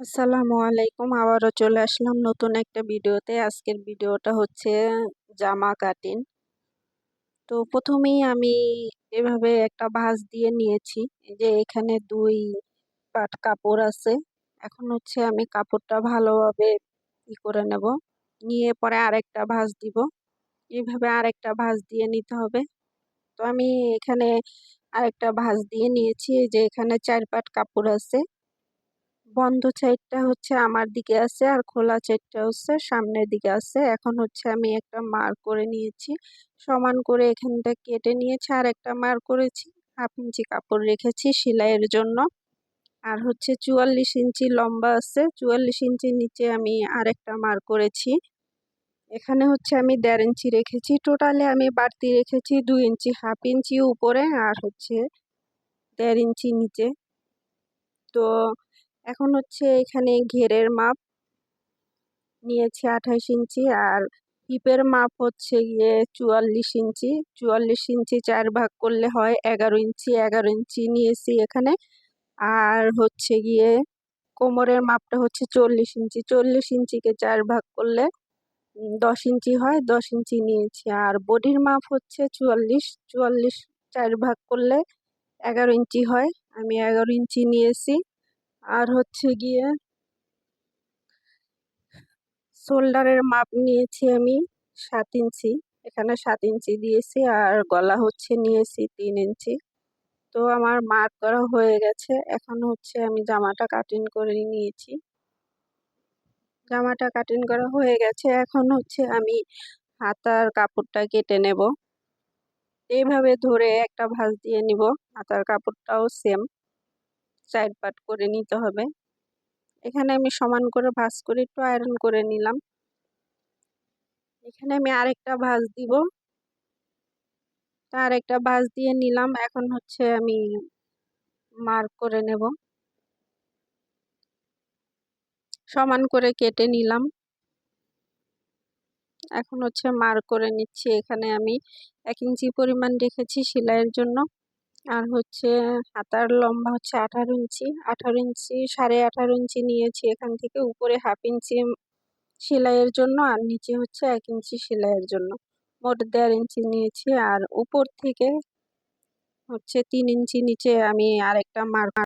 আসসালামু আলাইকুম। আবারও চলে আসলাম নতুন একটা ভিডিওতে। আজকের ভিডিওটা হচ্ছে জামা কাটিং তো প্রথমেই আমি এভাবে একটা ভাঁজ দিয়ে নিয়েছি। যে এখানে দুই পাট কাপড় আছে। এখন হচ্ছে আমি কাপড়টা ভালোভাবে ই করে নেব। নিয়ে পরে আরেকটা ভাঁজ দিব। এইভাবে আরেকটা ভাঁজ দিয়ে নিতে হবে। তো আমি এখানে আরেকটা ভাঁজ দিয়ে নিয়েছি। যে এখানে চার পাট কাপড় আছে। বন্ধ সাইডটা হচ্ছে আমার দিকে আছে আর খোলা সাইডটা হচ্ছে সামনের দিকে আছে। এখন হচ্ছে আমি একটা মার করে নিয়েছি। সমান করে এখানটা কেটে নিয়েছি আর একটা মার করেছি। হাফ ইঞ্চি কাপড় রেখেছি সেলাইয়ের জন্য। আর হচ্ছে চুয়াল্লিশ ইঞ্চি লম্বা আছে। চুয়াল্লিশ ইঞ্চি নিচে আমি আরেকটা মার করেছি। এখানে হচ্ছে আমি দেড় ইঞ্চি রেখেছি। টোটালে আমি বাড়তি রেখেছি দুই ইঞ্চি, হাফ ইঞ্চি উপরে আর হচ্ছে দেড় ইঞ্চি নিচে। তো এখন হচ্ছে এখানে ঘেরের মাপ নিয়েছি আঠাশ ইঞ্চি আর হিপের মাপ হচ্ছে গিয়ে চুয়াল্লিশ ইঞ্চি। চুয়াল্লিশ ইঞ্চি চার ভাগ করলে হয় এগারো ইঞ্চি। এগারো ইঞ্চি নিয়েছি এখানে। আর হচ্ছে গিয়ে কোমরের মাপটা হচ্ছে চল্লিশ ইঞ্চি। চল্লিশ ইঞ্চিকে চার ভাগ করলে দশ ইঞ্চি হয়, দশ ইঞ্চি নিয়েছি। আর বডির মাপ হচ্ছে চুয়াল্লিশ। চুয়াল্লিশ চার ভাগ করলে এগারো ইঞ্চি হয়। আমি এগারো ইঞ্চি নিয়েছি। আর হচ্ছে গিয়ে শোল্ডারের মাপ নিয়েছি আমি সাত ইঞ্চি। এখানে সাত ইঞ্চি দিয়েছি আর গলা হচ্ছে নিয়েছি তিন ইঞ্চি। তো আমার মাপ করা হয়ে গেছে। এখন হচ্ছে আমি জামাটা কাটিং করে নিয়েছি। জামাটা কাটিং করা হয়ে গেছে। এখন হচ্ছে আমি হাতার কাপড়টা কেটে নেব। এইভাবে ধরে একটা ভাঁজ দিয়ে নিব। হাতার কাপড়টাও সেম সাইড পাট করে নিতে হবে। এখানে আমি সমান করে ভাঁজ করে একটু আয়রন করে নিলাম। এখানে আমি আরেকটা ভাঁজ দিব। তার একটা ভাঁজ দিয়ে নিলাম। এখন হচ্ছে আমি মার্ক করে নেব। সমান করে কেটে নিলাম। এখন হচ্ছে মার্ক করে নিচ্ছি। এখানে আমি এক ইঞ্চি পরিমাণ রেখেছি সেলাইয়ের জন্য। আর হচ্ছে হাতার লম্বা হচ্ছে আঠারো ইঞ্চি। আঠারো ইঞ্চি, সাড়ে আঠারো ইঞ্চি নিয়েছি এখান থেকে। উপরে হাফ ইঞ্চি সেলাইয়ের জন্য আর নিচে হচ্ছে এক ইঞ্চি সেলাইয়ের জন্য। মোট দেড় ইঞ্চি নিয়েছি আর উপর থেকে হচ্ছে তিন ইঞ্চি নিচে আমি আরেকটা মার্ক